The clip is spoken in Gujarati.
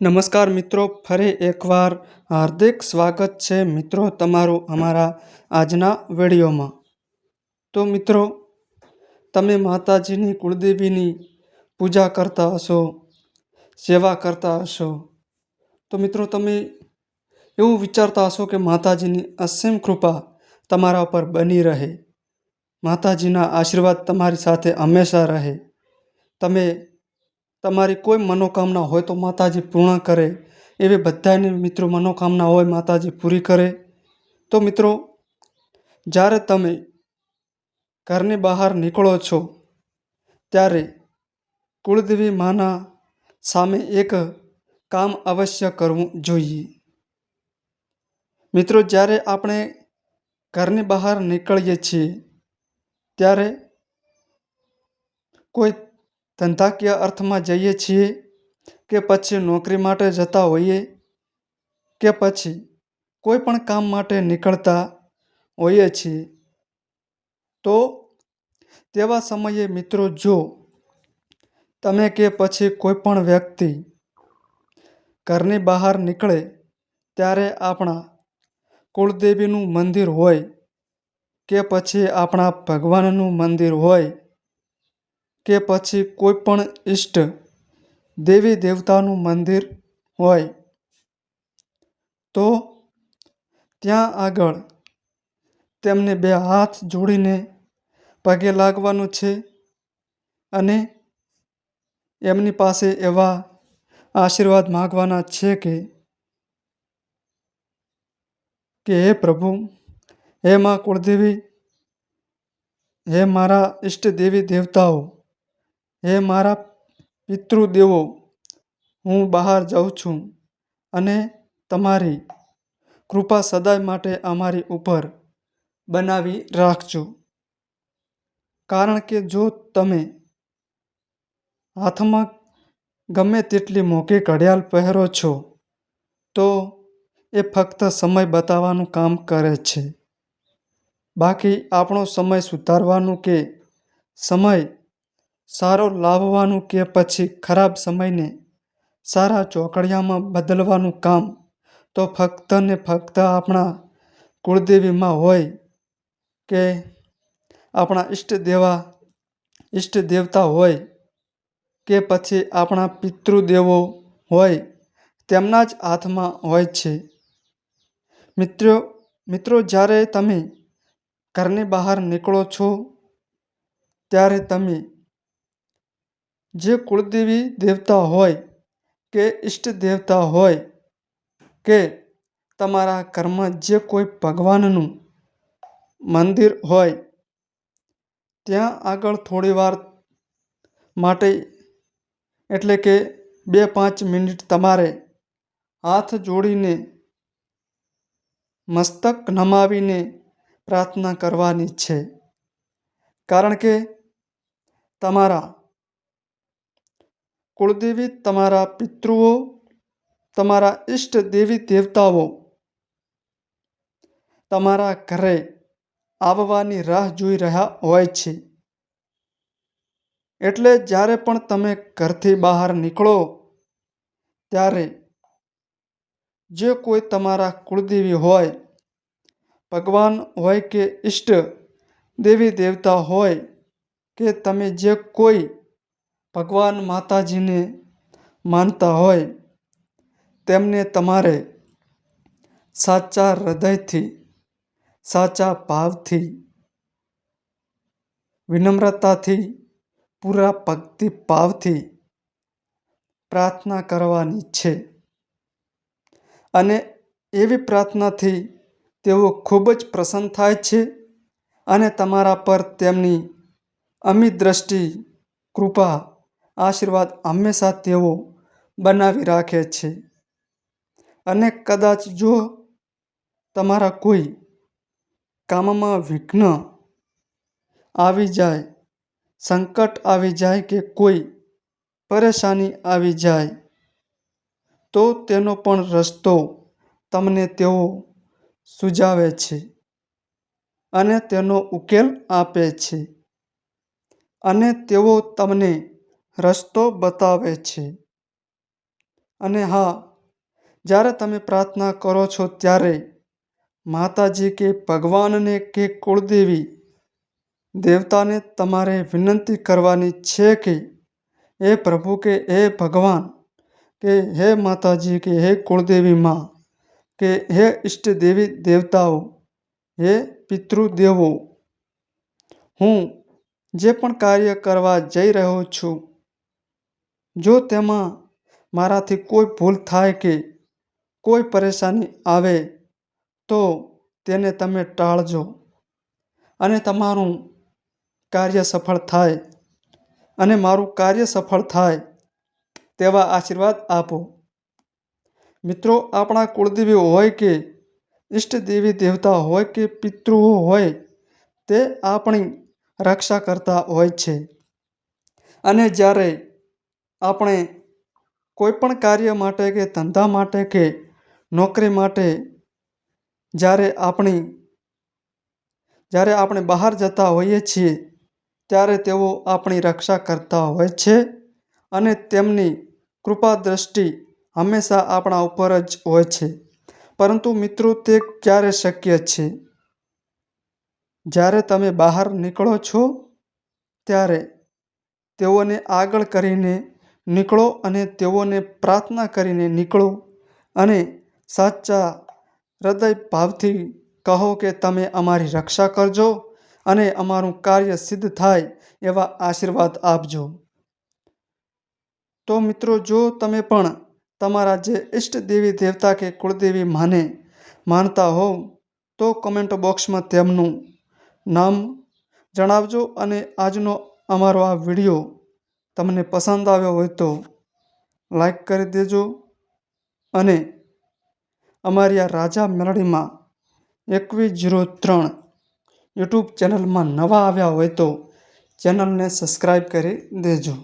નમસ્કાર મિત્રો, ફરી એકવાર હાર્દિક સ્વાગત છે મિત્રો તમારું અમારા આજના વિડીયોમાં. તો મિત્રો, તમે માતાજીની કુળદેવીની પૂજા કરતા હશો, સેવા કરતા હશો, તો મિત્રો તમે એવું વિચારતા હશો કે માતાજીની અસીમ કૃપા તમારા પર બની રહે. માતાજીના આશીર્વાદ તમારી સાથે હંમેશા રહે. તમે તમારી કોઈ મનોકામના હોય તો માતાજી પૂર્ણ કરે. એવી બધાની મિત્રો મનોકામના હોય, માતાજી પૂરી કરે. તો મિત્રો, જ્યારે તમે ઘરની બહાર નીકળો છો, ત્યારે કુળદેવી માના સામે એક કામ અવશ્ય કરવું જોઈએ. મિત્રો, જ્યારે આપણે ઘરની બહાર નીકળીએ છીએ, ત્યારે કોઈ ધંધાકીય અર્થમાં જઈએ છીએ કે પછી નોકરી માટે જતા હોઈએ કે પછી કોઈ પણ કામ માટે નીકળતા હોઈએ છીએ. તો તેવા સમયે મિત્રો જો તમે કે પછી કોઈ પણ વ્યક્તિ ઘરની બહાર નીકળે ત્યારે આપણા કુળદેવીનું મંદિર હોય કે પછી આપણા ભગવાનનું મંદિર હોય કે પછી કોઈ પણ ઈષ્ટ દેવી દેવતાનું મંદિર હોય, તો ત્યાં આગળ તેમને બે હાથ જોડીને પગે લાગવાનું છે અને એમની પાસે એવા આશીર્વાદ માગવાના છે કે કે હે પ્રભુ, હે મા કુળદેવી, હે મારા ઈષ્ટ દેવી દેવતાઓ હે મારા પિતૃદેવો, હું બહાર જાઉં છું અને તમારી કૃપા સદાય માટે અમારી ઉપર બનાવી રાખજો. કારણ કે જો તમે હાથમાં ગમે તેટલી મોંઘી ઘડિયાળ પહેરો છો, તો એ ફક્ત સમય બતાવવાનું કામ કરે છે. બાકી આપણો સમય સુધારવાનું કે સમય સારો લાવવાનું કે પછી ખરાબ સમયને સારા ચોકડિયામાં બદલવાનું કામ? તો ફક્ત ને ફક્ત આપણા કુળદેવીમાં હોય કે આપણા ઈષ્ટ દેવા, ઈષ્ટ દેવતા હોય કે પછી આપણા પિતૃદેવો હોય, તેમના જ હાથમાં હોય છે. મિત્રો મિત્રો, જ્યારે તમે ઘરની બહાર નીકળો છો, ત્યારે તમે જે કુળદેવી દેવતા હોય કે ઈષ્ટ દેવતા હોય કે તમારા ઘરમાં જે કોઈ ભગવાનનું મંદિર હોય, ત્યાં આગળ થોડીવાર માટે એટલે કે બે પાંચ મિનિટ તમારે હાથ જોડીને, મસ્તક નમાવીને પ્રાર્થના કરવાની છે. કારણ કે તમારા કુળદેવી તમારા પિતૃઓ, તમારા ઈષ્ટ દેવી દેવતાઓ, તમારા ઘરે આવવાની રાહ જોઈ રહ્યા હોય છે. એટલે જ્યારે પણ તમે ઘરથી બહાર નીકળો, ત્યારે જે કોઈ તમારા કુળદેવી હોય, ભગવાન હોય કે ઈષ્ટ દેવી દેવતા હોય, કે તમે જે કોઈ ભગવાન માતાજીને માનતા હોય, તેમને તમારે સાચા હૃદયથી, સાચા ભાવથી, વિનમ્રતાથી, પૂરા ભક્તિ ભાવથી પ્રાર્થના કરવાની છે. અને એવી પ્રાર્થનાથી તેઓ ખૂબ જ પ્રસન્ન થાય છે અને તમારા પર તેમની અમી દ્રષ્ટિ, કૃપા આશીર્વાદ હંમેશા તેઓ બનાવી રાખે છે. અને કદાચ જો તમારા કોઈ કામમાં વિઘ્ન આવી જાય, સંકટ આવી જાય કે કોઈ પરેશાની આવી જાય, તો તેનો પણ રસ્તો તમને તેઓ સુજાવે છે અને તેનો ઉકેલ આપે છે. અને તેઓ તમને રસ્તો બતાવે છે. અને હા, જ્યારે તમે પ્રાર્થના કરો છો ત્યારે માતાજી કે ભગવાનને કે કુળદેવી દેવતાને તમારે વિનંતી કરવાની છે કે હે પ્રભુ કે હે ભગવાન, કે હે માતાજી કે હે કુળદેવી માં, કે હે ઈષ્ટ દેવી દેવતાઓ, હે પિતૃદેવો, હું જે પણ કાર્ય કરવા જઈ રહ્યો છું જો તેમાં મારાથી કોઈ ભૂલ થાય કે કોઈ પરેશાની આવે, તો તેને તમે ટાળજો અને તમારું કાર્ય સફળ થાય અને મારું કાર્ય સફળ થાય તેવા આશીર્વાદ આપો. મિત્રો, આપણા કુળદેવી હોય કે ઈષ્ટદેવી દેવતા હોય કે પિતૃઓ હોય, તે આપણી રક્ષા કરતા હોય છે. અને જ્યારે આપણે કોઈપણ કાર્ય માટે કે ધંધા માટે કે નોકરી માટે જ્યારે આપણી, જ્યારે આપણે બહાર જતા હોઈએ છીએ, ત્યારે તેઓ આપણી રક્ષા કરતા હોય છે અને તેમની કૃપા દ્રષ્ટિ હંમેશા આપણા ઉપર જ હોય છે. પરંતુ મિત્રો, તે ક્યારે શક્ય છે? જ્યારે તમે બહાર નીકળો છો, ત્યારે તેઓને આગળ કરીને નીકળો અને તેઓને પ્રાર્થના કરીને નીકળો અને સાચા હૃદય ભાવથી કહો કે તમે અમારી રક્ષા કરજો અને અમારું કાર્ય સિદ્ધ થાય એવા આશીર્વાદ આપજો. તો મિત્રો, જો તમે પણ તમારા જે ઈષ્ટ દેવી દેવતા કે કુળદેવી માને માનતા હોવ, તો કમેન્ટ બોક્સમાં તેમનું નામ જણાવજો અને આજનો અમારો આ વીડિયો તમને પસંદ આવ્યો હોય તો લાઈક કરી દેજો અને અમારી આ રાજા મેલડીમાં એકવીસ જીરો ત્રણ યુટ્યુબ ચેનલમાં નવા આવ્યા હોય તો ચેનલને સબસ્ક્રાઈબ કરી દેજો.